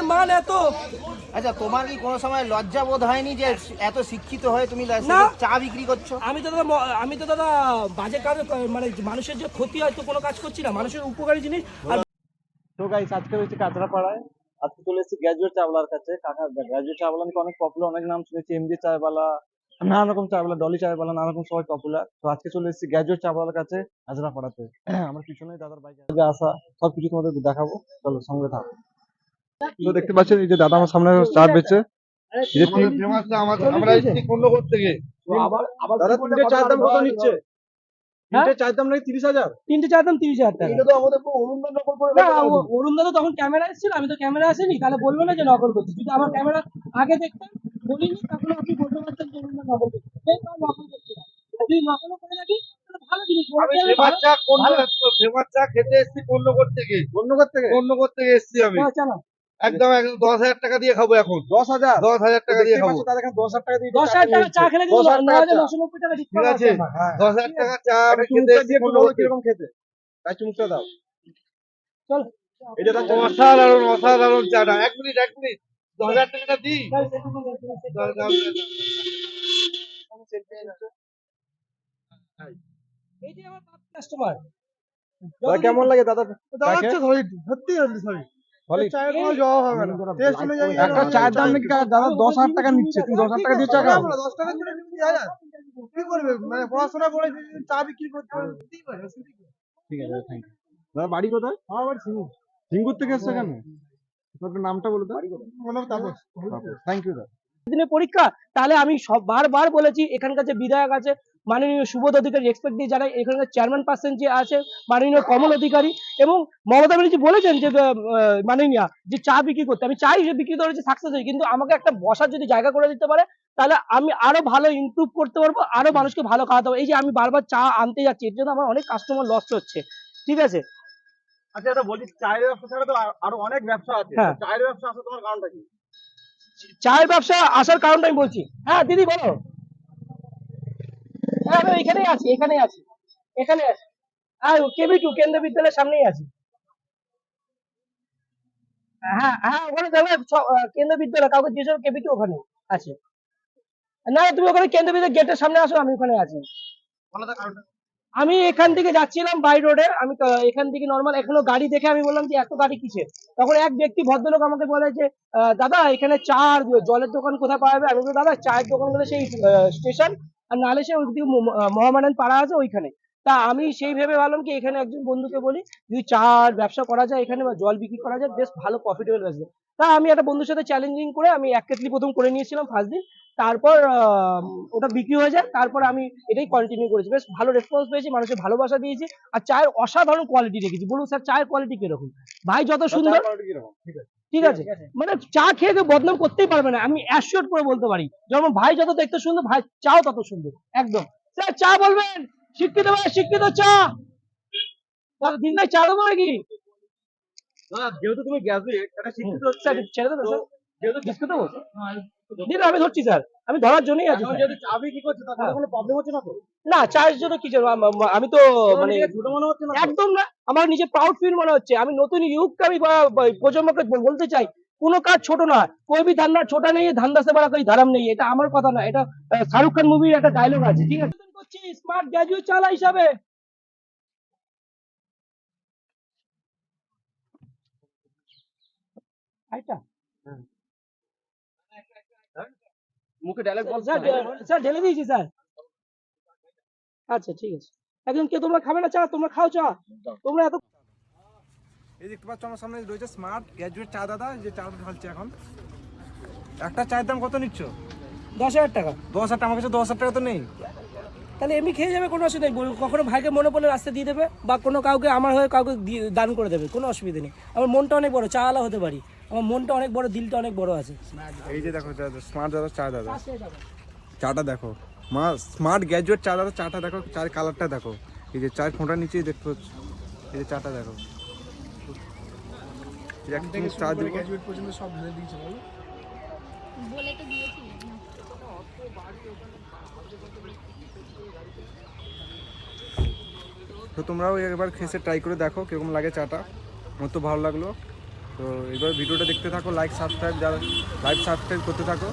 চায়ের মান এত? আচ্ছা তোমার কি কোনো সময় লজ্জা বোধ হয়নি যে এত শিক্ষিত হয়ে তুমি চা বিক্রি করছ? আমি তো দাদা আমি তো দাদা বাজে কাজ মানে মানুষের যে ক্ষতি হয় তো কোনো কাজ করছি না। মানুষের উপকারী জিনিস আর তো গাইস আজকে রয়েছে কাঁচরাপাড়ায়। আজকে চলে এসেছি গ্র্যাজুয়েট চাওয়ালার কাছে। কাকা গ্র্যাজুয়েট চাওয়ালা নাকি অনেক পপুলার অনেক নাম শুনেছি। এমডি চায়বালা নানা রকম চায়বালা ডলি চায়বালা নানা রকম সবাই পপুলার তো আজকে চলে এসেছি গ্র্যাজুয়েট চাওয়ালার কাছে কাঁচরাপাড়াতে। আমার পিছনে দাদার বাইক আসা সবকিছু তোমাদের দেখাবো। চলো সঙ্গে থাকো। তো দেখতে পাচ্ছেন এই যে দাদা আমার সামনে চা বেচে। এই যে তিন- আমরা এসেছি থেকে দাদা তিনটে চায়ের দাম কত নিচ্ছে? হ্যাঁ? তিনটে দাম নাকি তিরিশ হাজার? তিনটে দাম তিরিশ হাজার টাকা। এটা তো আমাদের পুরো অরুণ নকল করে না ও- অরুণ দাদা তখন ক্যামেরা এসেছিল আমি তো ক্যামেরা আসেনি তাহলে বলব না যে নকল করছি। যদি আমার ক্যামেরা আগে দেখতেন বলিনি তখন আপনি বলতে পারতেন যে অরুণ দা নকল করছে। তো আমি নকল করছি যদি নকলও করে তাহলে ভালো জিনিস ফেমাস চা খেতে এসেছি কোন্নগর থেকে কোন্নগর থেকে কোন্নগর থেকে এসেছি আমি। একদম একদম দশ হাজার টাকা দিয়ে খাব এখন। দশ হাজার? দশ হাজার টাকা দিয়ে খাব। দশ হাজার টাকা দিয়ে দশ হাজার টাকা চা খেলে দশ হাজার ঠিক আছে। দশ হাজার টাকা চা আমি খেতে। কীরকম খেতে? একটু মুখটা দাও। চল। এটা দাম অসাধারণ অসাধারণ চাটা। এক মিনিট এক মিনিট। দশ হাজার টাকাটা দিই। এইটাই আমার কাস্টমার কেমন লাগে দাদা? সত্যি সলিড Solid? চায়ের কোনো জবাব হবে না টেস্ট অনুযায়ী একটা চায়ের দাম নাকি দাদা দশ হাজার টাকা নিচ্ছে তুমি দশ হাজার টাকা দিয়ে চা খাও দশ টাকা দিলে তুমি দেওয়া যায়। কি করবে মানে পড়াশোনা করে চা বিক্রি করতে হবে দিতেই পারে, অসুবিধা কি? ঠিক আছে থ্যাংক ইউ দাদা বাড়ি কোথায় আমার বাড়ি সিঙ্গুর। সিঙ্গুর থেকে এসছে এখানে আপনার নামটা বলে দাও আমার নাম তাপস। থ্যাংক ইউ দাদা দিনে পরীক্ষা তাহলে আমি সব বারবার বলেছি এখানকার যে বিধায়ক আছে মাননীয় সুবোধ অধিকারী রেসপেক্ট দিয়ে যারা এখানকার চেয়ারম্যান পার্সন যে আছে মাননীয় কমল অধিকারী এবং মমতা ব্যানার্জি বলেছেন যে মাননীয়া যে চা বিক্রি করতে। আমি চাই যে বিক্রি করেছি সাকসেস হই কিন্তু আমাকে একটা বসার যদি জায়গা করে দিতে পারে তাহলে আমি আরও ভালো ইমপ্রুভ করতে পারব আরও মানুষকে ভালো খাওয়াতে পারব। এই যে আমি বারবার চা আনতে যাচ্ছি এর জন্য আমার অনেক কাস্টমার লস হচ্ছে। ঠিক আছে? আচ্ছা এটা বলছি চায়ের ব্যবসা ছাড়া তো আরও অনেক ব্যবসা আছে। চায়ের ব্যবসা আসা তোমার কারণটা কি? চায়ের ব্যবসা আসার কারণটা আমি বলছি। হ্যাঁ দিদি বলো। আমি এখানেই আছি এখানেই আছি এখানে আছি। হ্যাঁ কেবি টু কেন্দ্র বিদ্যালয়ের সামনেই আছি। হ্যাঁ হ্যাঁ ওখানে কেন্দ্র বিদ্যালয় কাউকে জিজ্ঞেস কেবি টু ওখানে আছে। না তুমি ওখানে বিদ্যালয় গেটের সামনে আসো আমি ওখানে আছি। আমি এখান থেকে যাচ্ছিলাম বাই রোডে আমি এখান থেকে নর্মাল এখনও গাড়ি দেখে আমি বললাম যে এত গাড়ি কিসের? তখন এক ব্যক্তি ভদ্রলোক আমাকে বলে যে দাদা এখানে চা আর জলের দোকান কোথায় পাওয়া যাবে? আমি বলি দাদা চায়ের দোকানগুলো সেই স্টেশন আর নালে সে ওইদিকে মহামানন্দ পাড়া আছে ওইখানে। তা আমি সেই ভেবে ভাবলাম কি এখানে একজন বন্ধুকে বলি যদি চা ব্যবসা করা যায় এখানে বা জল বিক্রি করা যায় বেশ ভালো প্রফিটেবল আসবে। তা আমি একটা বন্ধুর সাথে চ্যালেঞ্জিং করে আমি এক কেটলি প্রথম করে নিয়েছিলাম ফার্স্ট দিন। তারপর ওটা বিক্রি হয়ে যায় তারপর আমি এটাই কন্টিনিউ করেছি। বেশ ভালো রেসপন্স পেয়েছি মানুষের ভালোবাসা দিয়েছি। আর চায়ের অসাধারণ কোয়ালিটি রেখেছি বলুন স্যার চায়ের কোয়ালিটি কীরকম? ভাই যত সুন্দর? ঠিক আছে। ঠিক আছে? মানে চা খেয়ে কেউ বদনাম করতেই পারবে না আমি অ্যাসিওর করে বলতে পারি। যেমন ভাই যত দেখতে সুন্দর ভাই চাও তত সুন্দর একদম। স্যার চা বলবেন? শিক্ষিত ভাই শিক্ষিত চা। দিন ভাই চা দেবো নাকি? যেহেতু তুমি গ্রাজুয়েট একটা শিক্ষিত ছেড়ে দেবো আমি ধরার জন্যই আছি হ্যাঁ। না চার্জ জন্য কি আমি তো মানে একদম না আমার প্রাউড ফিল মনে হচ্ছে। আমি নতুন আমি প্রজন্মকে বলতে চাই কোনো কাজ ছোট না। কই বি ধান্দা ছোট নেই ধান্দা সে বড় কই নেই। এটা আমার কথা না এটা শাহরুখ খান মুভির একটা ডায়লগ আছে ঠিক আছে? করছি স্মার্ট গ্যাজুয়েট চালা হিসাবে। আইটা? হ্যাঁ। মুখে ডায়লগ বল স্যার স্যার ঢেলে দিয়েছি স্যার। আচ্ছা ঠিক আছে। একজন কে তোমরা খাবে না চা? তোমরা খাও চা। তোমরা এত এই দেখতে পাচ্ছ আমার সামনে রয়েছে স্মার্ট গ্র্যাজুয়েট চা দাদা যে চাটা ঢালছে এখন। একটা চায়ের দাম কত নিচ্ছ? দশ হাজার টাকা। দশ হাজার টাকা আমার কাছে দশ হাজার টাকা তো নেই। তাহলে এমনি খেয়ে যাবে কোনো অসুবিধা নেই। বল- কখনো ভাইকে মনে পড়লে রাস্তা দিয়ে দেবে বা কোনো কাউকে আমার হয়ে কাউকে দিয়ে দান করে দেবে কোনো অসুবিধা নেই। আমার মনটা অনেক বড় চা আলা হতে পারি। আমার মনটা অনেক বড় দিলটা অনেক বড় আছে। এই যে দেখো স্মার্ট দাদা চা দাদা। চাটা দেখো। মা স্মার্ট গ্র্যাজুয়েট চা দাদা চাটা দেখো চার কালারটা দেখো। এই যে চার ফোঁটার নিচেই দেখতে পাচ্ছ। এই যে চাটা দেখো। দিব। বলে। তো তোমরাও একবার খেসে ট্রাই করে দেখো কীরকম লাগে চাটা। আমার তো ভালো লাগল। তো এবার ভিডিওটা দেখতে থাকো লাইক সাবস্ক্রাইব যারা লাইক সাবস্ক্রাইব করতে থাকো।